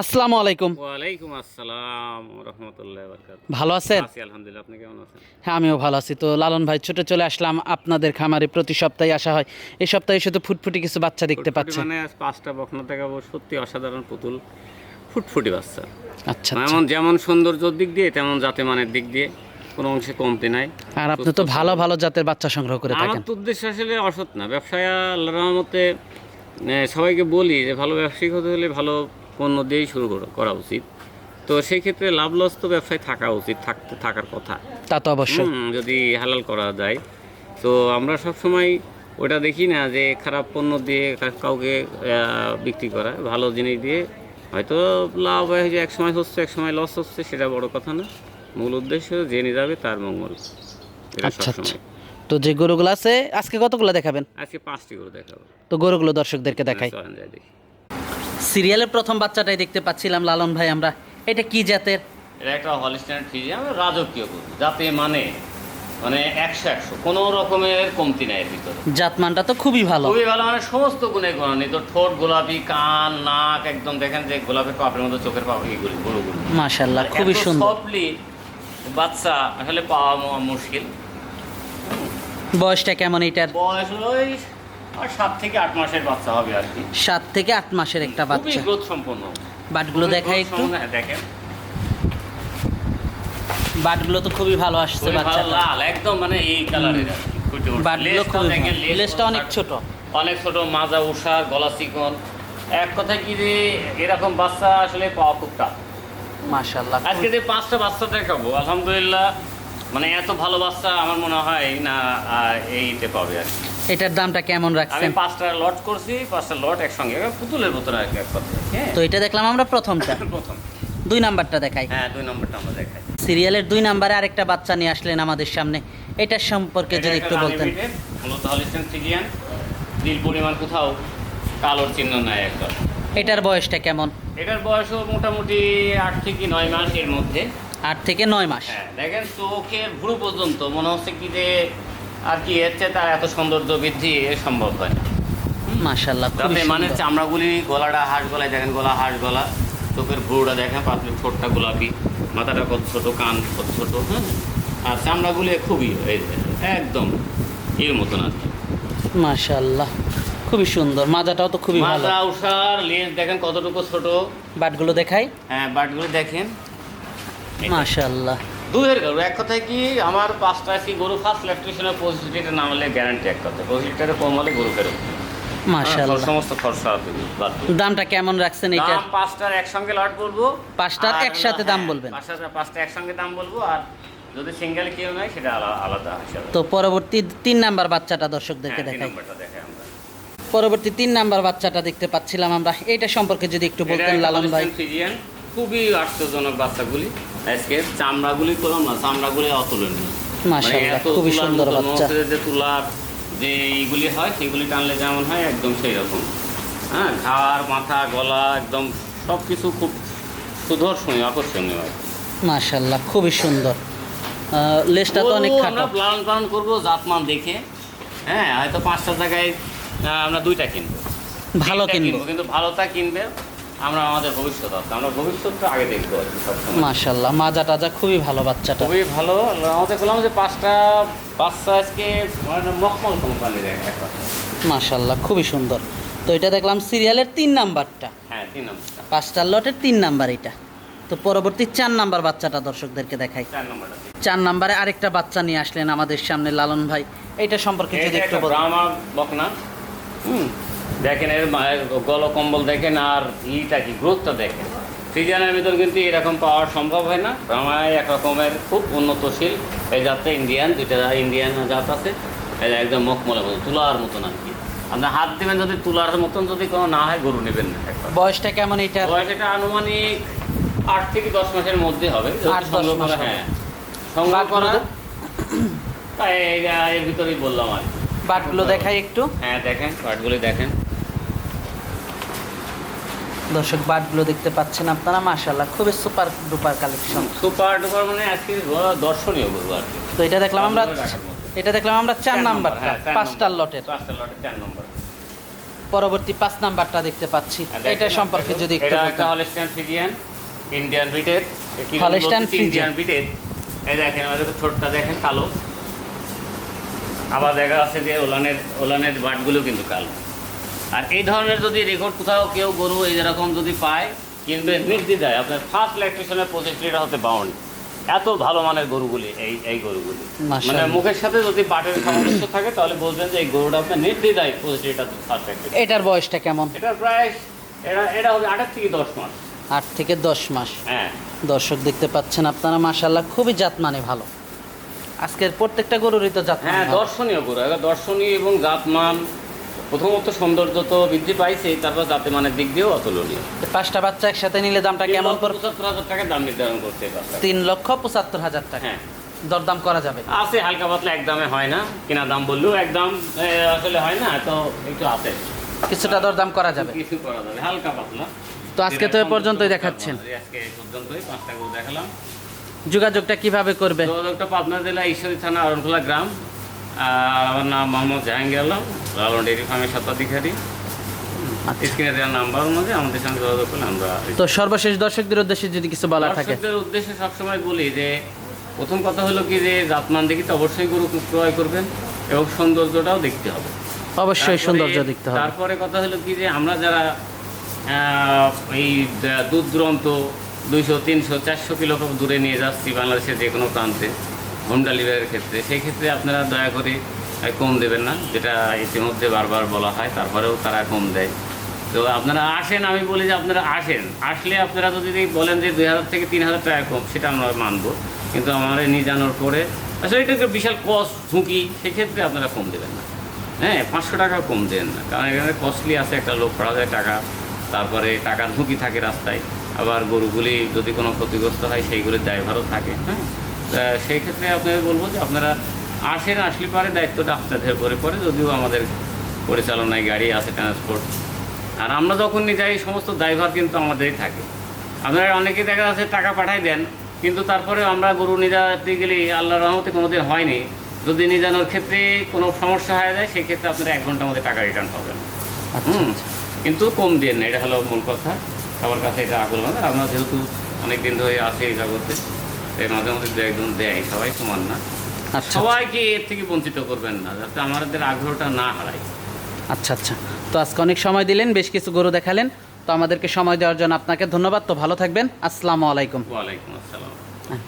আসসালামু আলাইকুম। ওয়ালাইকুম আসসালাম রহমতুল্লাহ বরকাত ভালো আছেন? আছি আলহামদুলিল্লাহ। আপনি কেমন আছেন? হ্যাঁ আমিও ভালো আছি। তো লালন ভাই ছুটে চলে আসলাম। আপনাদের খামারে প্রতি সপ্তাহে আসা হয়। এই সপ্তাহে শুধু ফুটফুটি কিছু বাচ্চা দেখতে পাচ্ছেন মানে আজ পাঁচটা বকনা সত্যি অসাধারণ পুতুল। ফুটফুটি বাচ্চা। আচ্ছা আচ্ছা। এমন যেমন সৌন্দর্যর দিক দিয়ে তেমন জাতে মানের দিক দিয়ে কোনো অংশে কমতি নাই। আর আপনি তো ভালো ভালো জাতের বাচ্চা সংগ্রহ করে আমার থাকেন তো উদ্দেশ্য আসলে অসৎ না। ব্যবসায় আল্লাহর রহমতে সবাইকে বলি যে ভালো ব্যবসায়িক হতে হলে ভালো পণ্য দিয়েই শুরু করা- উচিত। তো সেই ক্ষেত্রে লাভ লস তো ব্যবসায় থাকা উচিত থাকতে থাকার কথা। তা তো অবশ্যই। যদি হালাল করা যায়। তো আমরা সব সময় ওটা দেখি না যে খারাপ পণ্য দিয়ে কাউকে বিক্রি করা ভালো জিনিস দিয়ে হয়তো লাভ হয়ে যে এক সময় হচ্ছে এক সময় লস হচ্ছে সেটা বড় কথা না। মূল উদ্দেশ্য জেনে যাবে তার মঙ্গল। এটা আচ্ছা আচ্ছা। সবসময়। তো যে গরুগুলো আছে আজকে কতগুলো দেখাবেন? আজকে পাঁচটি করে দেখাবো। তো গরুগুলো দর্শকদেরকে দেখাই। দেখি। সিরিয়ালের প্রথম বাচ্চাটাই দেখতে পাচ্ছিলাম লালন ভাই আমরা। এটা কি জাতের? এটা একটা হলিস্টাইন ফ্রিজ রাজকীয় করি যাতে মানে মানে একশো একশো কোনো রকমের কমতি নাই এর ভিতরে। জাতমানটা তো খুবই ভালো। খুবই ভালো মানে সমস্ত গুণে গণান্বিত ঠোঁট গোলাপি কান নাক একদম দেখেন যে গোলাপি পাপের মতো চোখের পাপড়ি এগুলি গরুগুলো মাশাল্লাহ খুবই সুন্দর। সফটলি বাচ্চা আসলে পাওয়া মুশকিল। বয়সটা কেমন এটার? বয়স ওই আর সাত থেকে আট মাসের বাচ্চা হবে আর কি। সাত থেকে আট মাসের একটা খুবই বাচ্চা। গ্রোথ সম্পন্ন বাটগুলো দেখাই একটু। হ্যাঁ, দেখেন। বাটগুলো তো খুবই ভালো আসছে বাচ্চাটা লাল একদম মানে এই কালারের। বাটগুলো খুবই লেজটা অনেক ছোট। অনেক ছোট মাজা উষার গলা চিকন। এক কথা কি যে এরকম বাচ্চা আসলে পাওয়া খুব টাফ মাশাল্লাহ আজকে যে পাঁচটা বাচ্চা দেখাবো আলহামদুলিল্লাহ মানে এত ভালো বাচ্চা আমার মনে হয় না এইতে পাবে আর কি। এটার দামটা কেমন আমি পাঁচটা লট করছি পাঁচটা লট একসঙ্গে পুতুলের ভিতরে আর কি তো এটা দেখলাম আমরা প্রথমটা। প্রথম। দুই নাম্বারটা দেখাই। হ্যাঁ দুই নম্বরটা আমরা দেখাই। সিরিয়ালের দুই নাম্বারে আরেকটা বাচ্চা নিয়ে আসলেন আমাদের সামনে। এটার সম্পর্কে যদি একটু বলতেন। মূলত হলিস্টেন ফ্রিজিয়ান নীল পরিমাণ কোথাও কালোর চিহ্ন নাই একটা এটার বয়সটা কেমন? এটার বয়সও মোটামুটি আট থেকে নয় মাস এর মধ্যে। আট থেকে নয় মাস। হ্যাঁ দেখেন চোখের ভুরু পর্যন্ত মনে হচ্ছে কি যে আর কি এর চেয়ে তার এত সৌন্দর্য বৃদ্ধি সম্ভব হয় না। মাশাল্লাহ খুবই তাতে মানে চামড়াগুলি গলাটা হাঁস গলায় দেখেন গলা হাঁস গলা চোখের ভুরুটা দেখেন পাতলি ঠোঁটটা গোলাপি মাথাটা কত ছোট কান কত ছোট হ্যাঁ? আর চামড়াগুলি খুবই একদম এর মতন আর কি। মাশাল্লাহ খুবই সুন্দর মাজাটাও তো খুবই ভালো। মাজা উষার লেজ দেখেন কতটুকু ছোট। বাটগুলো দেখাই। হ্যাঁ বাটগুলি দেখেন। মাশাল্লাহ দুধের গরু। এক কথায় কি আমার পাঁচটা কি গরু ফার্স্ট ইলেকট্রিশিয়ানের পঁচিশ লিটার না হলে গ্যারান্টি এক কথা পঁচিশ লিটারে কম হলে গরু ফেরত। হ্যাঁ, সমস্ত খরচা দামটা কেমন রাখছেন দাম পাঁচটার একসঙ্গে লট বলব পাঁচটার একসাথে দাম হ্যাঁ, বলবেন। পাঁচটা পাঁচটা একসঙ্গে দাম বলব। আর যদি সিঙ্গেল কেউ সেটা আলা- আলাদা হিসাবে। তো পরবর্তী তিন নাম্বার বাচ্চাটা দর্শকদেরকে হ্যাঁ, দেখাই। পরবর্তী তিন নাম্বার বাচ্চাটা দেখতে পাচ্ছিলাম আমরা। এটা সম্পর্কে যদি একটু বলতেন লালন ভাই। খুবই আশ্চর্যজনক বাচ্চাগুলি। আজকে চামড়াগুলি করলাম না চামড়াগুলি অতুলনীয়। মানে মাশাআল্লাহ খুবই সুন্দর বাচ্চা। যে তুলার যে এইগুলি হয় সেগুলি টানলে যেমন হয় একদম সেই রকম হ্যাঁ ঘাড় মাথা গলা একদম সব কিছু খুব সুদর্শনীয় আকর্ষণীয় হয় খুবই সুন্দর। লেজটা তো অনেক খাটো। আমরা লালন পালন করব জাতমান দেখে। হ্যাঁ হয়তো পাঁচটা জায়গায় আমরা দুইটা কিনবো। ভালো কিনবো কিন্তু ভালোটা কিনবে আমরা আমাদের ভবিষ্যৎ আছে আমরা ভবিষ্যৎটা আগে আর মাশাল্লাহ মাজা টাজা খুবই ভালো বাচ্চাটা। খুবই ভালো আমাদের বললাম যে পাঁচটা বাচ্চা আজকে মানে মখমল এক কথা। মাশাল্লাহ খুবই সুন্দর। তো এটা দেখলাম সিরিয়ালের তিন নাম্বারটা। হ্যাঁ তিন নম্বরটা। পাঁচটার লটের তিন নাম্বার এটা। তো পরবর্তী চার নাম্বার বাচ্চাটা দর্শকদেরকে দেখাই। চার নাম্বারে আরেকটা বাচ্চা নিয়ে আসলেন আমাদের সামনে লালন ভাই। এটা সম্পর্কে যদি একটু ব্রাহ্মা বকনা হুম দেখেন এর মায়ের গল কম্বল দেখেন আর ইটা কি গ্রোথটা দেখেন। সিজনের ভিতর কিন্তু এরকম পাওয়া সম্ভব হয় না। ব্রাহ্মায় এক রকমের খুব উন্নতশীল এই জাতটা ইন্ডিয়ান দুইটা ইন্ডিয়ান জাত আছে। এটা একদম মখমলের মতো তুলার মতন আর কি। আপনি হাত দেবেন যদি তুলার মতন যদি কোনো না হয় গরু নেবেন না বয়সটা কেমন এটা? বয়স এটা আনুমানিক আট থেকে দশ মাসের মধ্যে হবে। সংগ্রহ করা, হ্যাঁ। সংগ্রহ বাটগুলো করা। তাই এই- এর ভিতরেই বললাম আর কি। বাটগুলো দেখাই একটু। হ্যাঁ দেখেন কার্ডগুলি দেখেন। দর্শক বাটগুলো দেখতে পাচ্ছেন আপনারা মাশাল্লাহ খুবই super duper collection. Super duper মানে আজকে দর্শনীয় গরু আর কি। তো এটা দেখলাম আমরা এটা দেখলাম আমরা চার নাম্বারটা হ্যাঁ, পাঁচটার লটের। পাঁচটার লটের চার নম্বর। পরবর্তী পাঁচ নাম্বারটা দেখতে পাচ্ছি। এটা সম্পর্কে যদি একটু এটা Holstein Friesian Indian breeded Holstein Friesian। Indian breeded এই দেখেন আমাদের ছোটটা দেখেন কালো। আবার দেখা আছে যে ওলানের ওলানের বাটগুলো কিন্তু কালো। আর এই ধরনের যদি রেকর্ড কোথাও কেউ গরু এই যেরকম যদি পায় কিনবে নির্দ্বিধায় আপনার ফার্স্ট ইলেকট্রিশনের পঁচিশ লিটার হতে পাউন্ড এত ভালো মানের গরুগুলি এই এই গরুগুলি। মানে মুখের সাথে যদি পাটের সামঞ্জস্য থাকে তাহলে বলবেন যে এই গরুটা আপনার নির্দ্বিধায় পঁচিশ লিটার ফার্স্ট এটার বয়সটা কেমন? এটা প্রায় এটা এটা হবে আটের থেকে দশ মাস। আট থেকে দশ মাস। হ্যাঁ। দর্শক দেখতে পাচ্ছেন আপনারা মাশাল্লাহ খুবই জাত মানে ভালো। আজকের প্রত্যেকটা গরুরই তো জাতমান হ্যাঁ দর্শনীয় গরু এবার দর্শনীয় এবং জাতমান প্রথমত সৌন্দর্য তো বৃদ্ধি পাইছে তারপর জাতে মানের দিক দিয়েও অতুলনীয়। পাঁচটা বাচ্চা একসাথে নিলে দামটা কেমন পড়বে পঁচাত্তর হাজার টাকা দাম নির্ধারণ করছে তিন লক্ষ পঁচাত্তর হাজার টাকা। হ্যাঁ। দরদাম করা যাবে। আছে হালকা পাতলা একদমে হয় না। কিনা দাম বললেও একদম আসলে হয় না তো একটু আছে। কিছুটা দরদাম করা যাবে। কিছু করা যাবে হালকা পাতলা। তো আজকে তো এ পর্যন্তই দেখাচ্ছেন। আজকে পর্যন্তই পাঁচটা গরু দেখালাম। যোগাযোগটা কীভাবে করবে? যোগাযোগটা পাবনা জেলা ঈশ্বরী থানা অরণখোলা গ্রাম। আমার নাম মোহাম্মদ জাহাঙ্গীর আলম লালন ডেয়ারি ফার্মের স্বত্বাধিকারী। স্ক্রিনে দেওয়ার নাম্বার অনুযায়ী আমাদের সঙ্গে যোগাযোগ করলে আমরা তো সর্বশেষ দর্শকদের উদ্দেশ্যে যদি কিছু বলার থাকে। দর্শকদের উদ্দেশ্যে সবসময় বলি যে প্রথম কথা হলো কি যে জাতমান দেখি অবশ্যই গরু ক্রয় করবেন এবং সৌন্দর্যটাও দেখতে হবে। অবশ্যই তারপরে- সৌন্দর্য দেখতে হবে। তারপরে কথা হলো কি যে আমরা যারা এই দূর দূরান্ত দুইশো তিনশো চারশো কিলো দূরে নিয়ে যাচ্ছি বাংলাদেশের যে কোনো প্রান্তে হোম ডেলিভারির ক্ষেত্রে, সেই ক্ষেত্রে আপনারা দয়া করে কম দেবেন না, যেটা ইতিমধ্যে বারবার বলা হয়, তারপরেও তারা কম দেয়। তো আপনারা আসেন, আমি বলি যে আপনারা আসেন। আসলে আপনারা যদি বলেন যে দুই হাজার থেকে তিন হাজার টাকা কম, সেটা আমরা মানবো। কিন্তু আমার নিয়ে জানার পরে, আসলে এটা একটা বিশাল কস্ট ঝুঁকি, সেক্ষেত্রে আপনারা কম দেবেন না। হ্যাঁ পাঁচশো টাকা কম দেন না। কারণ এখানে কস্টলি আছে একটা লোক করা যায় টাকা, তারপরে টাকার ঝুঁকি থাকে রাস্তায়। আবার গরুগুলি যদি কোনো ক্ষতিগ্রস্ত হয় সেইগুলির দায়ভারও থাকে হ্যাঁ। সেই ক্ষেত্রে আপনাদের বলব যে আপনারা আসেন আসলে পারে দায়িত্বটা আপনাদের পরে পরে যদিও আমাদের পরিচালনায় গাড়ি আছে ট্রান্সপোর্ট আর আমরা যখন নিয়ে যাই সমস্ত ড্রাইভার কিন্তু আমাদেরই থাকে। আপনারা অনেকে দেখা যাচ্ছে টাকা পাঠাই দেন কিন্তু তারপরে আমরা গরু নিয়ে যাতে গেলে আল্লাহ রহমতে কোনোদিন হয়নি। যদি নিয়ে যাওয়ার ক্ষেত্রে কোনো সমস্যা হয়ে যায় সেক্ষেত্রে আপনারা এক ঘণ্টার মধ্যে টাকা রিটার্ন পাবেন। আচ্ছা হুম। কিন্তু কম দিয়ে না এটা হলো মূল কথা। সবার কাছে এটা আগ্রহ আমরা যেহেতু অনেক দিন ধরে আছি এই জগতে এই মাঝে মধ্যে দু একজন দেয় সবাই সমান না। আচ্ছা। সবাইকে এর থেকে বঞ্চিত করবেন না যাতে আমাদের আগ্রহটা না হারায়। আচ্ছা আচ্ছা। তো আজকে অনেক সময় দিলেন বেশ কিছু গরু দেখালেন। তো আমাদেরকে সময় দেওয়ার জন্য আপনাকে ধন্যবাদ। তো ভালো থাকবেন। আসসালামু আলাইকুম। ওয়ালাইকুম আসসালাম। হ্যাঁ।